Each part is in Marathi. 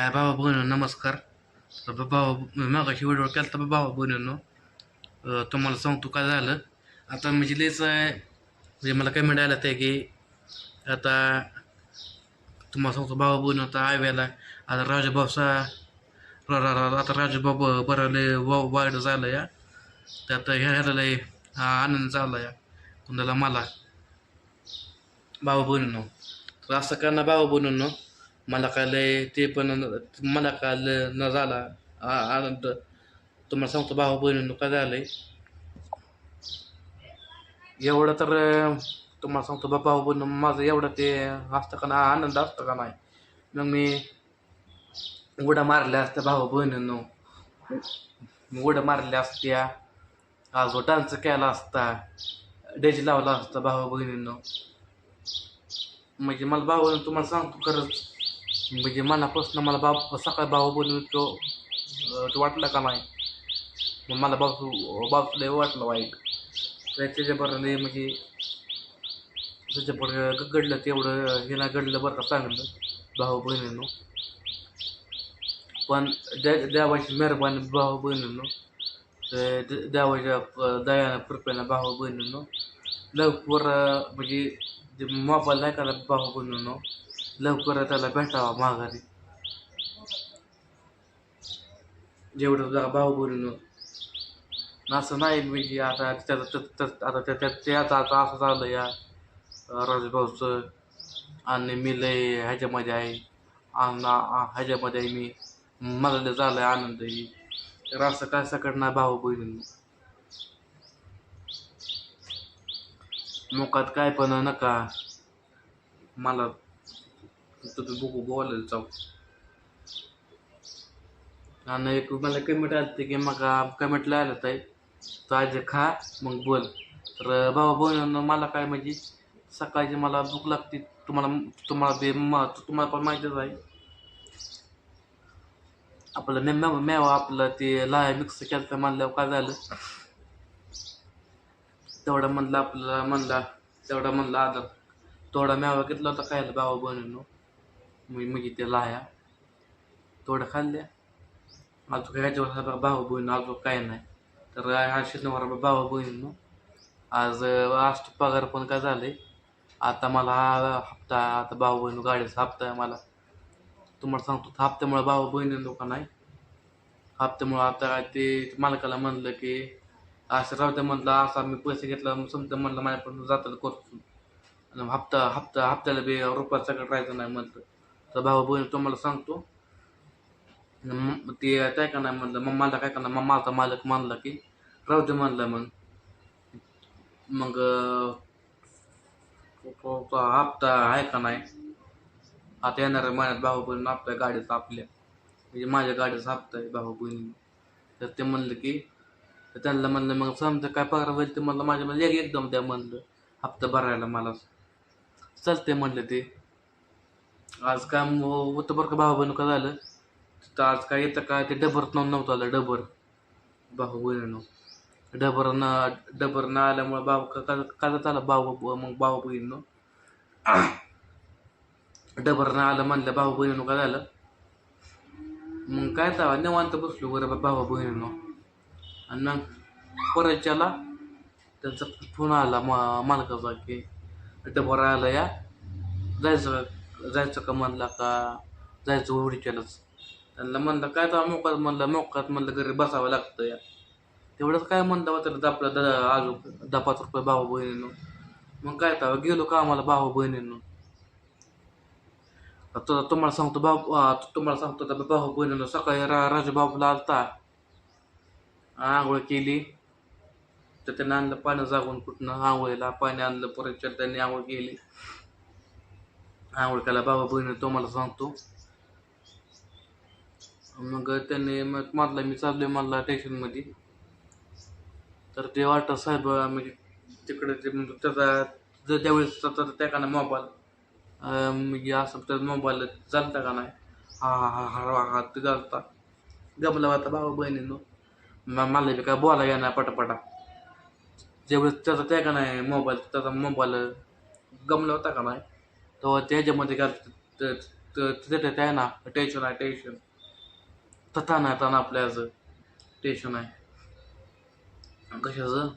हाय बाबा बहिणी नमस्कार. तर भावा मागाशी व्हिडिओ केला तर बाबा बहिणींनो. तुम्हाला सांगतो काय झालं. आता म्हणजे लयच आहे. म्हणजे मला काय मिळालं ते की आता तुम्हाला सांगतो बाबा बहिणी आता आव्याला आता राजूभाऊसा आता राजूबाबा बरं लय वा वाईट झालं या त्यात ह्याला लय हा आनंद झाला या कुणाला मला. भाऊ बहिणींनो तर असं का ना भाऊ बहिणींनो. मला काय लय ते पण मला काय लय न झाला. आ- आनंद. तुम्हाला सांगतो भाऊ बहिणींनो काय झालंय? एवढं तर तुम्हाला सांगतो बा भाऊ बहिण माझं एवढं ते असतं का ना आनंद असतं का नाही? मग मी उड्या मारल्या असत्या भाऊ बहिणींनो. उड्या मारल्या असत्या. आज डान्स केला असता डेज लावला असता भाऊ बहिणींनो. म्हणजे मला भाऊ तुम्हाला सांगतो खरंच म्हणजे मनापासून मला बाप सकाळी भाऊ बनवतो तो तो वाटलं का नाही मग मला बापू बाप लय वाटलं वाईट तर त्याच्याबरोबर लय म्हणजे त्याच्याबरोबर घडलं तेवढं हे नाही घडलं बरं का चांगलं भाऊ बहिणींनो पण द्या देवाची मेहरबानी भाऊ बहिणींनो तर दे- देवाच्या प- दयानं कृपेनं भाऊ बहिणींनो लवकर अं, म्हणजे जे मोबाईल नाही का भाऊ बहिणींनो लवकर त्याला भेटावा माघारी. जेवढं जरा भाऊ बोलून असं नाही म्हणजे आता त्याचं आता त्या त्याचा त्याचं आता असं झालं या राजभाऊचं आणि मी लय ह्याच्यामध्ये आहे. आणि ह्याच्यामध्ये आहे मी मला लय आहे आनंद आहे तर असं काय सकट भाऊ बहिणींनो मुखात काय पण नका. मला तुम्ही बघू बोलायला जाऊ आणि एक मला कमेंट आलते की मग कमेंटला आलं ताई तर आज खा मग बोल तर भावा बहिणींनो मला काय म्हणजे सकाळची मला भूक लागते तुम्हाला तुम्हाला बे तुम्हाला पण माहितीच आहे आपलं मे मे- मेवा आपलं ते लाया मिक्स केलं म्हणल्यावर काय झालं तेवढा म्हणलं आपल्याला म्हणला तेवढा म्हणला आदर तेवढा मेवा घेतला होता खायला भाऊ बहिणींनो मी म्हणजे इथे लाया. थोडं खाल्ल्या. अजून काय ह्याच्यावर भाऊ बहीण अजून काय नाही. तर हा शनिवार भाऊ बहिणींनो आज लास्ट आज पगार पण काय झाले आता मला हा हप्ता आता भाऊ बहीण गाडीचा हप्ता आहे मला. तुम्हाला सांगतो हप्त्यामुळे भाऊ बहिणी लोक नाही. हप्त्यामुळे आता काय ते मालकाला म्हणलं की असं राहू दे असा मी पैसे घेतला समजा म्हणलं माझ्याकडून जातात करतो आणि हप्ता हप्ता हप्त्याला बी रुपया सगळं राहायचं नाही म्हणलं. तर भाऊ बहीण तुम्हाला सांगतो. म- ते काय का नाही म्हणलं मग मला काय करणार मग माझा मालक म्हणला की राहू दे म्हणलं मग. मग हप्ता आहे का नाही? आता येणाऱ्या महिन्यात भाऊ बहीण हप्ता आहे गाडीचा आपल्या म्हणजे माझ्या गाडीचा हप्ता आहे भाऊ बहिणी तर ते म्हणलं की तर त्यांना म्हणलं मग समजा काय पगार होईल ते म्हणलं माझ्या म्हणजे एक एकदम द्या म्हणलं हप्ता भरायला मला. चालते म्हणलं ते. आज काम होतं बरं का भाऊ बहिणी का झालं? तिथं आज काय येतं काय? ते डबर नव्हतं आलं डबर. भाऊ बहिणीनं डबर न डबर न आल्यामुळे भाऊ का आला? भाऊ मग भाऊ बहिणीनं डबर न आलं म्हणलं भाऊ बहिणीनं का झालं? मग काय जावा निवांत बसलो बरं भाऊ बहिणीनं आणि मग परतच्याला त्यांचा फोन आला मा मालकाचा की डबर आला या. जायचं का? जायचं का म्हणला का जायचं उडीच्यालाच त्यांना म्हणलं काय तर मोकात म्हणलं मोकात म्हणलं घरी बसावं लागतं या तेवढंच काय म्हणलं होतं तर आपलं द अजून दहा पाच रुपये भाऊ बहिणीनं मग काय तर गेलो का आम्हाला भाऊ बहिणीनं आता तुम्हाला सांगतो भाऊ अं, तुम्हाला सांगतो तर भाऊ बहिणीनं सकाळी रा राजू बाबूला आलता आंघोळ केली तर त्यानं आणलं पाणी जागून कुठनं आंघोळीला पाणी आणलं परत त्यांनी आंघोळ केली आंघोळ केला बाबा बहिणी तुम्हाला सांगतो मग त्यांनी मग म्हणला मी चाललो आहे मला स्टेशनमध्ये तर ते वाटत साहेब म्हणजे तिकडे ते म्हणजे त्याचा जर त्यावेळेस त्याचा त्या मोबाईल म्हणजे असं त्याचा मोबाईल चालता का नाही? हा हा हा हा हा ते चालता. गमला होता बाबा बहिणीनं. मला बी काय बोला येणार पटापटा. ज्यावेळेस त्याचा त्या का नाही मोबाईल त्याचा मोबाईल गमला होता का नाही? तेव्हा त्याच्यामध्ये काय तिथे ना टेन्शन आहे टेन्शन तथा आहे ताण आपल्याचं टेन्शन आहे. कशाचं?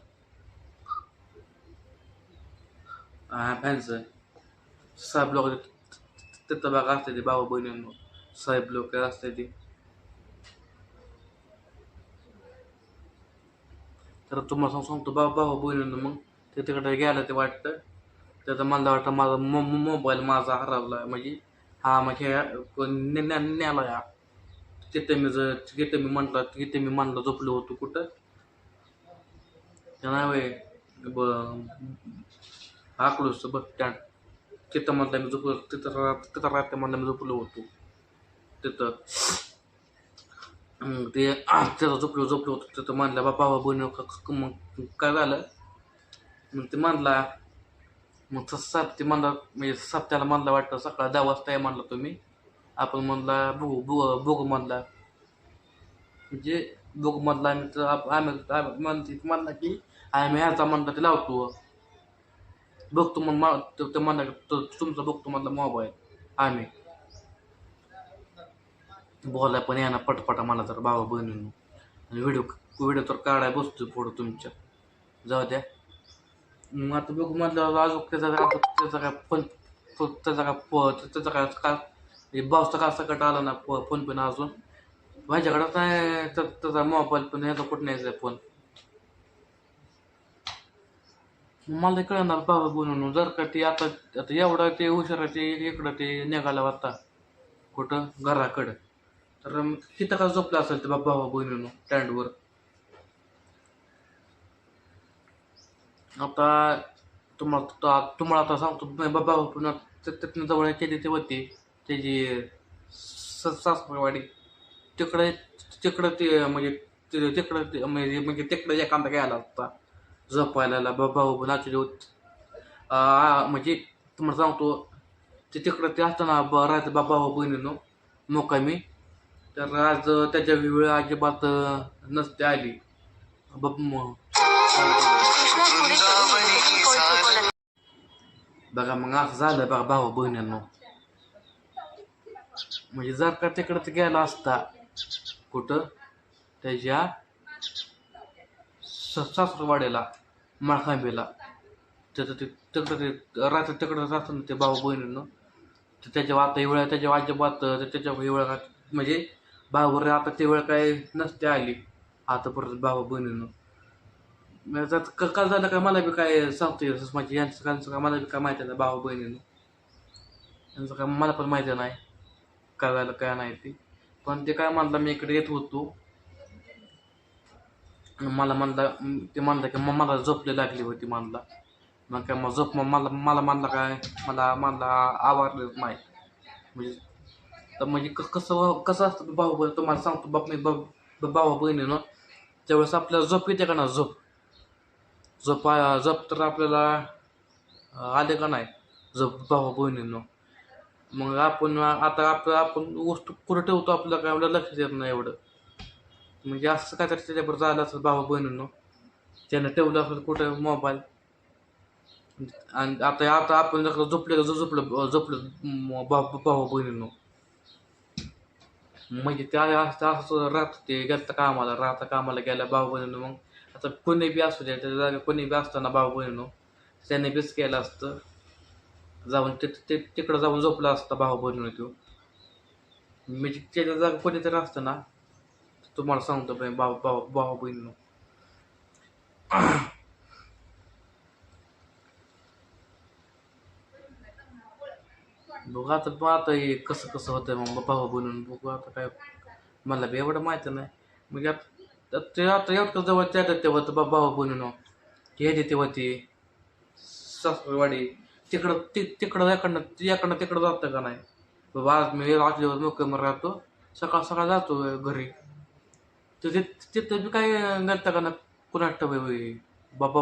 हा फॅन्सचं साहेब लोक तिथं बघा असते ते बाबा बहिणींना. साहेब लोक असते ते. तर तुम्हाला सांग- सांगतो बाबा बाबा बहिणींना मग ते तिकडे गेलं ते वाटतं. त्याचं मला वाटतं माझा मो मोबाईल माझा हरवला. म्हणजे हा म्हणजे नेला या. तिथे मी जर तिथे मी म्हटलं तिथे मी म्हणलं झोपलो होतो कुठं? त्या नाही ब आकलूस बस स्टँड तिथं म्हटलं मी झोपलो तिथं तिथं राहते म्हणलं मी झोपलो होतो. तिथं ते तिथं झोपलो झोपलो होतो. तिथं म्हणलं बाबा बहिणी मग काय झालं? मग ते म्हणला मग तसं साप ते म्हणला म्हणजे साप त्याला म्हणला वाटतं सकाळ दहा वाजता आहे म्हणला तुम्ही. आपण म्हणला बघू बघू बघू म्हणला. म्हणजे बघू म्हणला आम्ही तर आम्ही आम्ही म्हणते म्हणला की आम्ही ह्याचा म्हणला ते लावतो. बघतो मग मा- ते म्हणला तुमचा बघतो म्हणला मोबाईल. आम्ही. बोलाय पण याना पटपटा मला तर भावा बहिणींनो. आणि व्हिडिओ व्हिडिओ तर काढाय बसतो पुढं तुमच्या. जाऊ द्या. मग आता बघू म्हटलं अजून त्याचा काय त्याचा काय फोन तो त्याचा काय प त्याचा काय काय बाऊसचा का सकट आला ना प फोन पण अजून. माझ्याकडं नाही तर त्याचा मोबाईल पण ह्याचा कुठं नाही फोन. मला कळणार बाबा बनवून जर का ते आता आता एवढं ते हुशारा ते इकडं ते निघाला होता कुठं? घराकडं. तर मग तिथं का झोपलं असेल ते बाबा बहिणीनं स्टँडवर आता तुम्हाला तुम्हाला आता सांगतो बाबा पुन्हा त्यातनं जवळ केली ते होती त्याची स- सासरवाडी तिकडे तिकडं ते म्हणजे ते- तिकडं ते म्हणजे म्हणजे तिकडे एखादा गेला होता झपायला बाबा नाचले होते म्हणजे तुम्हाला सांगतो ते तिकडं ते असताना ब- राहायचं बाबा बहिणीनं मोकामी. तर आज त्याच्या वेळ अजिबात नसते आली. बब बघा मग असं झालं बघा भावा बहिणींनो म्हणजे जर का तिकडं ते गेला असता कुठं त्याच्या स- सासरवाड्याला माळखांबेला त्याचं ते तिकडं ते रात्री तिकडं राहतं ना ते भाऊ बहिणीनं तर त्याच्या आता वेळ त्याच्या अजिबात त्याच्या वेळ म्हणजे भाऊवर आता ते वेळ काय नसते आली आता परत भाऊ बहिणीनं त्यात क- काय झालं काय मला बी काय सांगतो येत माझी यांचं यांचं काय मला बी काय माहिती नाही भाऊ बहिणीनं. यांचं काय मला पण माहिती नाही काय झालं काय नाही ते. पण ते काय म्हणलं मी इकडे येत होतो. मला म्हणलं ते म्हणलं की मग मला झोपले लागली होती म्हणला. मग काय मग झोप मग मला मला म्हणलं काय मला म्हणला आवडलं नाही. म्हणजे तर म्हणजे क- कसं कसं असतं भाऊ बहीण तुम्हाला सांगतो बाप मी बाब भाऊ बहिणीनं त्यावेळेस आपल्याला झोप येते का ना झोप. जप जप तर आपल्याला आले का नाही जप भाऊ बहिणीनं मग आपण आता आपलं आपण वस्तू कुठं ठेवतो आपल्याला काय एवढं लक्ष देत नाही एवढं म्हणजे असं काय तर त्याच्याबरोबर झालं असेल भावा बहिणीनं त्यानं ठेवलं असेल कुठं मोबाईल आणि आता आता आपण जर झोपले झोपलं झोपलं म- भाऊ भाऊ बहिणीनं म्हणजे ते असं असं राहत ते गेलं कामाला राहता कामाला गेल्या भाऊ बहिणीनं मग आता कोणी बी असू द्या त्याच्या जागा कोणी बी असताना भाऊ बहिणीनं त्याने बीच केलं असतं. जाऊन ते ते तिकडं जाऊन झोपला असता भाऊ बहिणीनं तो मी म्हणजे त्याच्या जागा कोणीतरी असतं ना तुम्हाला सांगतो पण भाऊ भाऊ भाऊ बहिणीनं. बघू आता मग आता हे कसं कसं होतं मग भाऊ बनून बघू आता काय मला बी एवढं माहिती नाही. मग आता ते आता एवढं जवळ त्या तेव्हा तर बाबा भाऊ बनून हे तेव्हा ते सासरवाडी तिकडं ति तिकडं याकडनं याकडनं तिकडं जातं का नाही? बाबा आज मी रात्री मुक्कामवर राहतो सकाळ सकाळ जातो घरी. तर ते तिथं बी काय घालतं का ना कुणास ठेव बाबा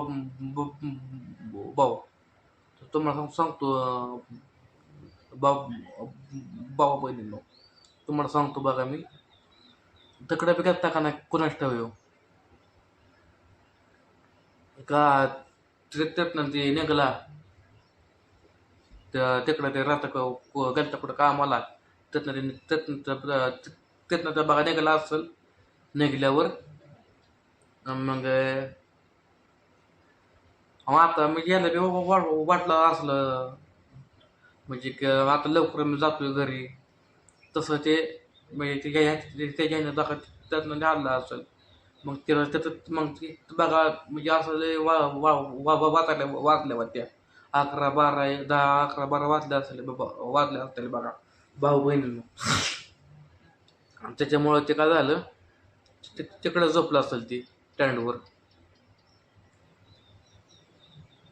भाऊ. तुम्हाला सांग- सांगतो बाबा बहिणींनो. तुम्हाला सांगतो बघा मी. तिकडे बी घेता का नाही? कुणास ठेव का तिथं ते निघाला. त्या तिकडं ते राहतं का गेलता कुठं कामाला. त्यातनं त्यांनी त्यातनं त्या- त्यातनं त्या बघा निघाला असेल. निघल्यावर मग अहो, आता मी गेलं बी वाटलं असलं. म्हणजे आता लवकर मी जातोय घरी. तसं ते म्हणजे ते घ्या ते घ्यायला दाखवा त्यातनं निघालं असेल. मग तिला त्याचं मग ते बघा म्हणजे असं लय वा वा वा वा- वाचायला वाचल्या अकरा बारा एक दहा अकरा बारा वाजल्या असेल बाबा. वाजल्या असतील बघा. भाऊ बहिणींनो. आणि त्याच्यामुळं ते काय झालं? ते तिकडं झोपलं असेल ती स्टँडवर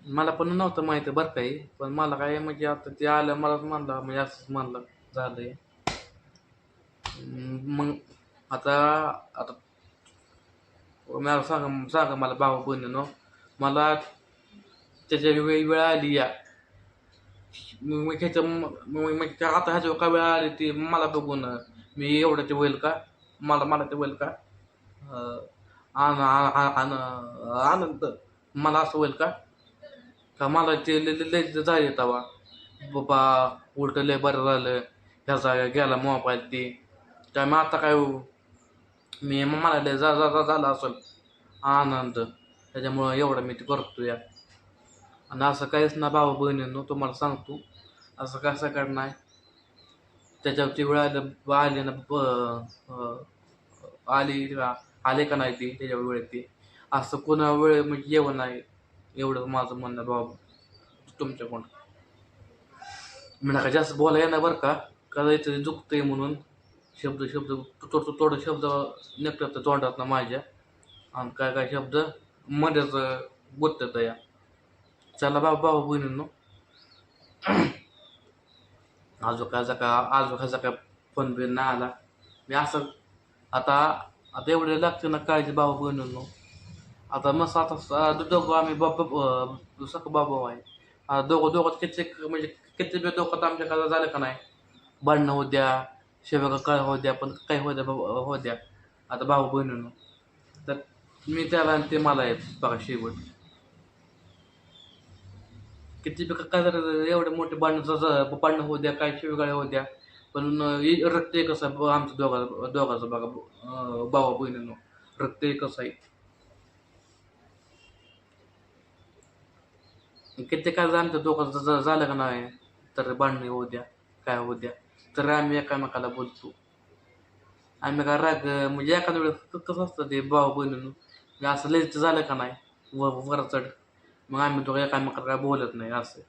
मला पण नव्हतं माहिती बरं काही पण मला काय म्हणजे आता ते आलं मला म्हणलं म्हणजे असंच म्हणलं झालं आहे मग आता आता मला सांगा सांगा मला भाऊ बहिणीनं. मला त्याच्या वेळी वेळ आली या. मी ह्याच्या मग आता ह्याच्या काय वेळ आली ती मला बघून. मी एवढं ते होईल का? मला मला ते होईल का आनंद मला असं होईल का? का मला ते लय लय- लय झाले तवा. बाबा उलट लय बरं झालं. ह्याचा गेला मोबाईल ते. त्या मग आता काय हो? मी मग मला लय जा जा जा- झाला असेल आनंद. त्याच्यामुळं एवढं मी ते करतो या आणि असं काहीच ना भाऊ बहिणींनो तुम्हाला सांगतो असं कसं काय नाही. त्याच्यावरती वेळ आली आली ना आली आले का नाही ती त्याच्यावर वेळ ती. असं कोणा वेळ म्हणजे येऊ नाही एवढं माझं म्हणणं बाबा तुमच्याकडून. म्हणा नका जास्त बोलायला येणार बरं का कदाचित दुखतंय म्हणून. शब्द शब्द थोडं थोडं शब्द निघतात तोंडात ना माझ्या. आणि काय काय शब्द? मध्येच गुंततात या चला बाबा बाबा बहिणींनो. आजोकाचा का आजोकाचा काय फोन बिन नाही आला. मी असं आता आता एवढे लागते ना काळजी बाबा बहिणींनो. आता मस्त आता दोघं आम्ही बाबा सक बाबा आहे. आता दोघं दोघं किती म्हणजे किती बी दोघं आमच्या झालं का नाही? भांडणं होऊ द्या शेवगा होऊ द्या पण काही होऊ द्या बाबा होऊ द्या. आता भाऊ बहिणींनो तर मी त्याला आणि ते मला आहे बघा शेवट. किती बी काय झालं एवढे मोठे भांडण बांधणं होऊ द्या काय शेवगाळे होऊ द्या. पण रक्त एकच आहे आमचं दोघा दोघाचं बघा भावा बहिणींनो रक्त एकच आहे. किती काय आमच्या दोघांचं झालं का नाही तर भांडणे होऊ द्या काय होऊ द्या. तर आम्ही एकामेकाला बोलतो. आम्ही काय राग म्हणजे एखाद्या वेळेस क- कसं असतं ते भाऊ बहिणीनं. म्हणजे असं लयच झालं का नाही? व वर चढ. मग आम्ही दोघं एकामेकाला काय बोलत नाही असं.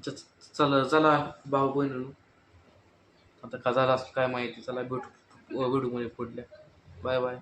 च- चला चला भाऊ बहिणीनं. आता का झालं असं काय माहिती? चला भेटू व्हिडिओमध्ये पुढल्या. Bye bye.